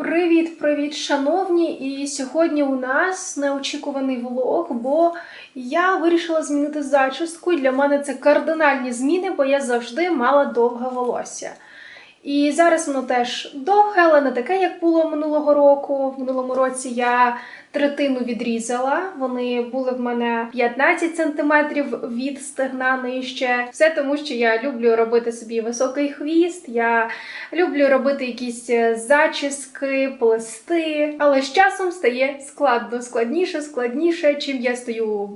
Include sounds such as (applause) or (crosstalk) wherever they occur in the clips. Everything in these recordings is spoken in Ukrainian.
Привіт, привіт, шановні! І сьогодні у нас неочікуваний влог, бо я вирішила змінити зачіску. І для мене це кардинальні зміни, бо я завжди мала довге волосся. І зараз воно теж довге, але не таке, як було минулого року. В минулому році я третину відрізала. Вони були в мене 15 сантиметрів від стегна нижче. Все тому, що я люблю робити собі високий хвіст. Я люблю робити якісь е, зачіски, плести. Але з часом стає складно, складніше, складніше. Чим я стаю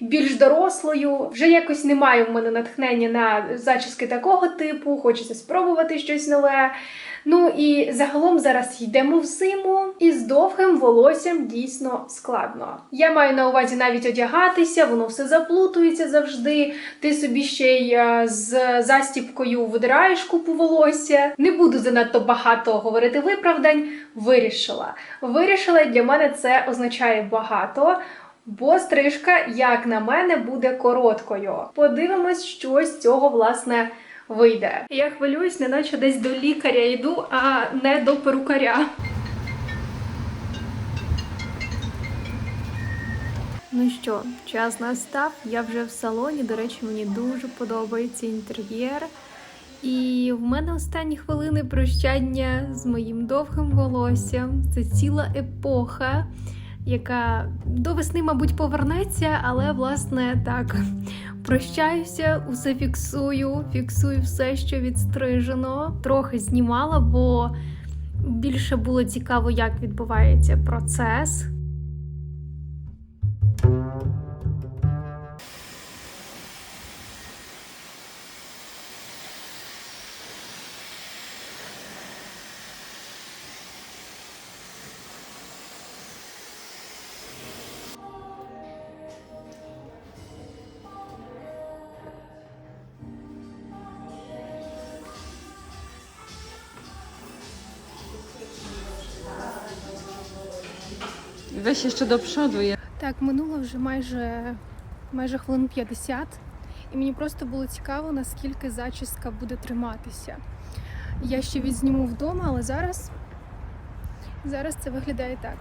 більш дорослою. Вже якось немає в мене натхнення на зачіски такого типу. Хочеться спробувати щось нове. Ну і загалом зараз йдемо в зиму, і з довгим волоссям дійсно складно. Я маю на увазі навіть одягатися, воно все заплутується завжди. Ти собі ще й е, з застіпкою видираєш купу волосся. Не буду занадто багато говорити виправдань. Вирішила. Вирішила для мене це означає багато. Бо стрижка, як на мене, буде короткою. Подивимось, що з цього власне вийде. Я хвилююсь, неначе десь до лікаря йду, а не до перукаря. Ну що, час настав. Я вже в салоні. До речі, мені дуже подобається інтер'єр. І в мене останні хвилини прощання з моїм довгим волоссям. Це ціла епоха, яка до весни, мабуть, повернеться, але власне так. Прощаюся, усе фіксую, фіксую все, що відстрижено. Трохи знімала, бо більше було цікаво, як відбувається процес. Jeszcze do przodu. Ja. Так, минуло вже майже, майже хвилин 50, і мені просто було цікаво, наскільки зачіска буде триматися. Я ще відзніму вдома, але зараз, зараз це виглядає так.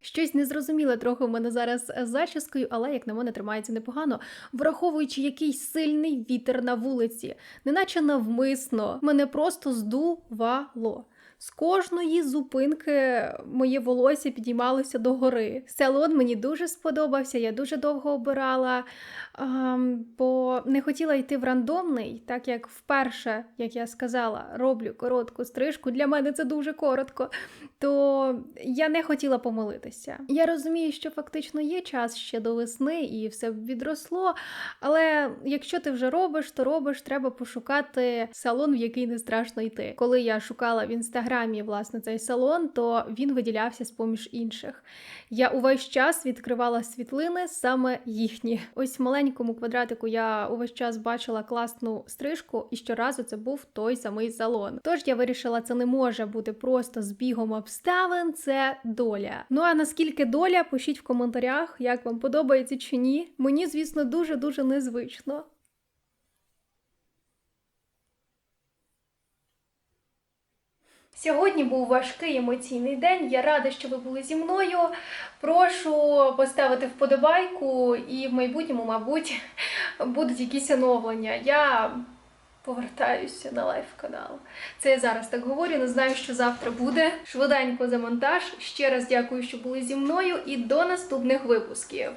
Щось незрозуміле трохи в мене зараз з зачіскою, але як на мене тримається непогано, враховуючи якийсь сильний вітер на вулиці, неначе навмисно мене просто здувало. З кожної зупинки моє волосся підіймалося догори. Салон мені дуже сподобався, я дуже довго обирала, ем, бо не хотіла йти в рандомний, так як вперше, як я сказала, роблю коротку стрижку. Для мене це дуже коротко. То я не хотіла помилитися. Я розумію, що фактично є час ще до весни і все відросло. Але якщо ти вже робиш, то робиш, треба пошукати салон, в який не страшно йти. Коли я шукала в інстаграмі власне цей салон, то він виділявся з поміж інших. Я увесь час відкривала світлини саме їхні. Ось в маленькому квадратику я увесь час бачила класну стрижку, і щоразу це був той самий салон. Тож я вирішила, це не може бути просто збігом обставин, це доля. Ну а наскільки доля, пишіть в коментарях, як вам подобається чи ні. Мені, звісно, дуже дуже незвично. Сьогодні був важкий емоційний день. Я рада, що ви були зі мною. Прошу поставити вподобайку, і в майбутньому, мабуть, (laughs) будуть якісь оновлення. Я повертаюся на лайв канал. Це я зараз так говорю, не знаю, що завтра буде. Швиденько за монтаж. Ще раз дякую, що були зі мною, і до наступних випусків.